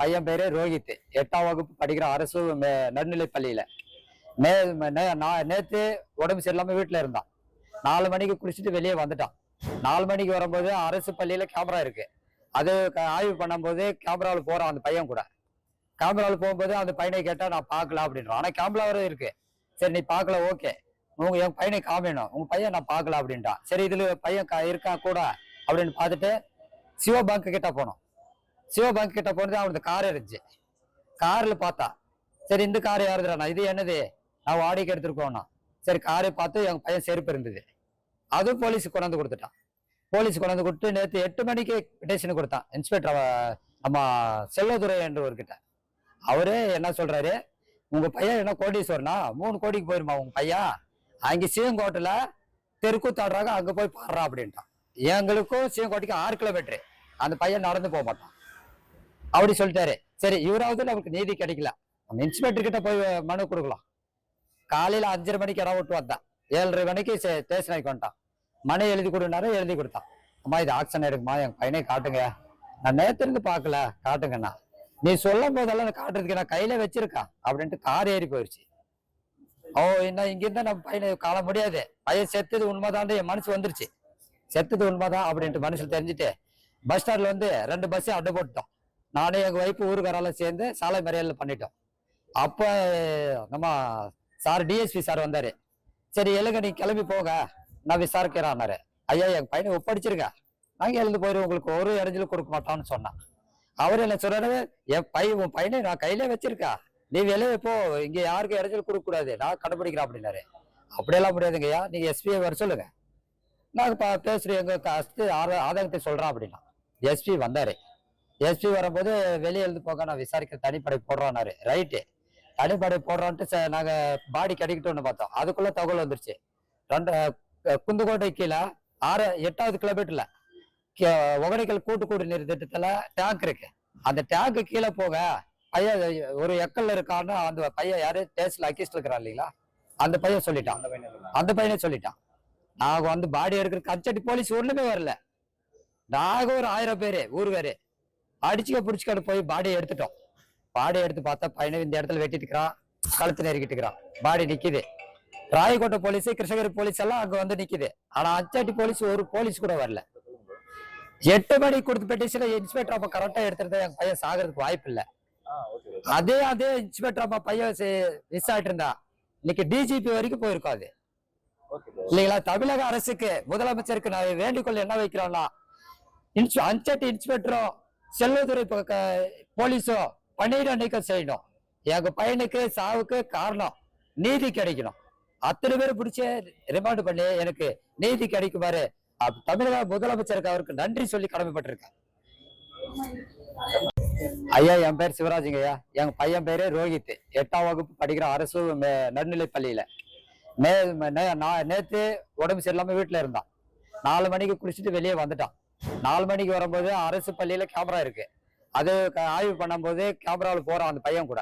பையன் பேரு ரோஹித். எட்டாம் வகுப்பு படிக்கிற அரசு மே- பள்ளியில. நே நான் நேற்று உடம்பு சரியில்லாம வீட்டுல இருந்தான். நாலு மணிக்கு குளிச்சுட்டு வெளியே வந்துட்டான். நாலு மணிக்கு வரும்போது அரசு பள்ளியில கேமரா இருக்கு. அது க- ஆய்வு பண்ணும்போது கேமராவில் போறான் அந்த பையன் கூட. கேமராவில் போகும்போது அந்த பையனை கேட்டா நான் பார்க்கல அப்படின்றான். ஆனா கேமராவில் இருக்கு. சரி நீ பார்க்கல ஓகே. உங்க என் பையனை காமிக்கணும். உங்க பையன் நான் பார்க்கல அப்படின்ட்டான் சரி இதுல பையன் இருக்கான் கூட அப்படின்னு பார்த்துட்டு சிவ கிட்ட போனோம் சிவ கிட்ட போனது அவனுக்கு கார் இருந்துச்சு. கார்ல பார்த்தா சரி இந்த கார் யாருதுறாண்ணா இது என்னது? நான் வாடகைக்கு எடுத்துருக்கோண்ணா சரி காரை பார்த்து எங்க பையன் செருப்பு இருந்தது. அதுவும் போலீஸுக்கு கொண்டாந்து கொடுத்துட்டான். போலீஸ் கொண்டாந்து கொடுத்து நேற்று எட்டு மணிக்கு பிட்டேஷன் கொடுத்தான். இன்ஸ்பெக்டர் நம்ம செல்வதுரை என்றவர்கிட்ட. அவரே என்ன சொல்றாரு? உங்க பையன் என்ன கோடீஸ்வரனா? மூணு கோடிக்கு போயிருமா உங்க பையன்? அங்கே சீங்கோட்டில் தெருக்கூத்தாடுறாங்க அங்கே போய் பாடுறா அப்படின்ட்டான். எங்களுக்கும் சீங்கோட்டைக்கு ஆறு கிலோமீட்டரு அந்த பையன் நடந்து போக மாட்டான். அப்படி சொல்லிட்டாரு சரி இவராவது நமக்கு நீதி கிடைக்கல. நம்ம இன்ஸ்பெக்டர் கிட்ட போய் மனு கொடுக்கலாம். காலையில அஞ்சரை மணிக்கு இடம் விட்டு வந்தான். ஏழரை மணிக்கு ஸ்டே- ஸ்டேஷனுக்கு வந்துட்டான். மனு எழுதி கொடுனாரு எழுதி கொடுத்தான். அம்மா இது ஆக்ஷன் எடுக்குமா? என் பையனை காட்டுங்க. நான் நேத்து இருந்து பார்க்கல. காட்டுங்கண்ணா. நீ சொல்லும் போதெல்லாம் காட்டுறதுக்கு நான் கையில வச்சிருக்கேன் அப்படின்ட்டு கார் ஏறி போயிடுச்சு ஓ என்ன இங்கிருந்தா நம்ம பையனை காண முடியாது. பையன் செத்தது உண்மைதான் என் மனசு வந்துருச்சு. செத்தது உண்மைதான் அப்படின்ட்டு மனசுல தெரிஞ்சுட்டு பஸ் ஸ்டாண்ட்ல வந்து ரெண்டு பஸ்ஸையும் அட்டை போட்டுட்டோம் நானும் எங்கள் வைப்பு ஊருக்காரெல்லாம் சேர்ந்து சாலை மறியலில் பண்ணிட்டோம். அப்போ நம்ம சார் டிஎஸ்பி சார் வந்தார். சரி எழுங்க நீ கிளம்பி போங்க நான் விசாரிக்கிறேன்னாரு ஐயா என் பையனை ஒப்படைச்சிருங்க. நாங்கள் எழுந்து போயிடும் உங்களுக்கு ஒரு இடைஞ்சலும் கொடுக்க மாட்டோம்னு சொன்னான். அவர் என்ன சொல்றாரு? என் பையன் உன் பையனை நான் கையிலே வச்சிருக்கா. நீ வெளியே போ. இங்கே யாருக்கும் இடைஞ்சல் கொடுக்கக்கூடாது நான் கண்டுபிடிக்கிறேன் அப்படின்னாரு. அப்படியெல்லாம் முடியாதுங்கய்யா நீங்கள் எஸ்பியை வர சொல்லுங்க. நான் பா- எங்கள் எங்க கஷ்ட ஆதாயத்தை ஆதங்கத்தை அப்படின்னா எஸ்பி வந்தாரு. எஸ்பி வரும்போது வெளியே எழுந்து போக நான் விசாரிக்க தனிப்படை போடுறோம்னாரு ரைட்டு தனிப்படை போடுறோன்ட்டு ச- நாங்க பாடி கிடைக்கட்டும்னு பார்த்தோம். அதுக்குள்ள தகவல் வந்துருச்சு. ரெண்டு குந்துக்கோட்டை கீழே ஆறு எட்டாவது கிலோமீட்டர்ல ஒகனைக்கல் கூட்டு குடிநீர் திட்டத்துல டேங்க் இருக்கு. அந்த டேங்க் கீழே போக பையன் ஒரு எக்கல்ல இருக்கான்னு அந்த பையன் யாரு? டேஸ்ட்ல அக்கிஸ்ட் இருக்கிறான் இல்லைங்களா? அந்த பையன் சொல்லிட்டான். அந்த பையனே சொல்லிட்டான். நாங்க வந்து பாடி எடுக்கிற கச்சட்டி போலீஸ் ஒண்ணுமே வரல. நாங்க ஒரு ஆயிரம் பேரு ஊர் பேரு அடிச்சுக்க பிடிச்சிக்கிட்டு போய் பாடியை எடுத்துட்டோம். பாடியை எடுத்து பார்த்தா பையனை இந்த இடத்துல வெட்டிட்டு இருக்கிறான். கழுத்து நெருக்கிட்டு இருக்கிறான். பாடி நிக்குது. ராயக்கோட்டை போலீஸ் கிருஷ்ணகிரி போலீஸ் எல்லாம் அங்க வந்து நிக்குது. ஆனா அச்சாட்டி போலீஸ் ஒரு போலீஸ் கூட வரல. எட்டு மணிக்கு கொடுத்து பெட்டிஷன் இன்ஸ்பெக்டர் அப்ப கரெக்டா எடுத்துருந்தா என் பையன் சாகிறதுக்கு வாய்ப்பு இல்ல. அதே அதே இன்ஸ்பெக்டர் அப்ப பையன் மிஸ் ஆயிட்டு இருந்தா இன்னைக்கு டிஜிபி வரைக்கும் போயிருக்கும் அது. இல்லைங்களா? தமிழக அரசுக்கு முதலமைச்சருக்கு நான் வேண்டுகோள் என்ன வைக்கிறோம்னா இன்ஸ் அஞ்சட்டு இன்ஸ்பெக்டரும் செல்வதுறை போலீஸோ போலீஸும் பணியிட நீக்கம் செய்யணும். எங்க பையனுக்கு சாவுக்கு காரணம் நீதி கிடைக்கணும். அத்தனை பேர் பிடிச்ச ரிமாண்ட் பண்ணி எனக்கு நீதி கிடைக்குமாறு. தமிழக முதலமைச்சருக்கு அவருக்கு நன்றி சொல்லி கடமைப்பட்டிருக்கேன். ஐயா என் பேர் சிவராஜுங்க ஐயா. எங்க பையன் பேரு ரோஹித். எட்டாம் வகுப்பு படிக்கிற அரசு நடுநிலை பள்ளியில. நே நே- நான் நேத்து உடம்பு சரியில்லாம வீட்டுல இருந்தான். நாலு மணிக்கு குளிச்சுட்டு வெளியே வந்துட்டான். நாலு மணிக்கு வரும்போது அரசு பள்ளியில கேமரா இருக்கு. அது ஆய்வு பண்ணும்போது கேமராவில் போறான் அந்த பையன் கூட.